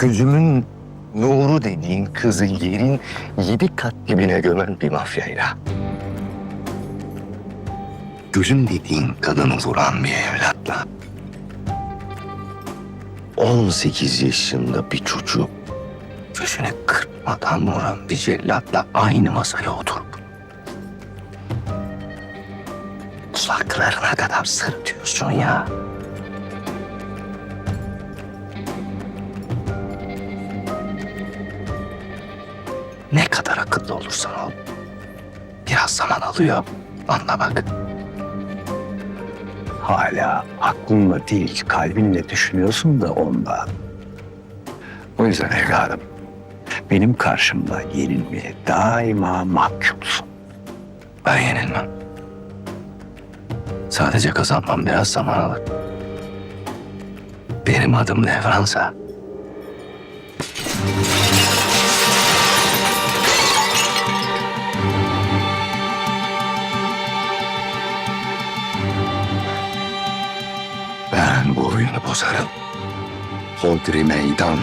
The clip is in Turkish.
Gözümün nuru dediğin kızı yerin yedi kat dibine gömen bir mafyayla. Gözüm dediğin kadını vuran bir evlatla. 18 yaşında bir çocuk gözüne kırpmadan vuran bir cellatla aynı masaya oturup kulaklarına kadar sırıtıyorsun ya. Ne kadar akıllı olursan ol. Biraz zaman alıyor. Anla bak. Hala aklınla değil kalbinle düşünüyorsun da ondan. O yüzden evladım benim karşımda yenilmeye daima mahkumsun. Ben yenilmem. Sadece kazanmam biraz zaman alır. Benim adım Devransa. Ben bu oyunu bozarım. Hodri meydan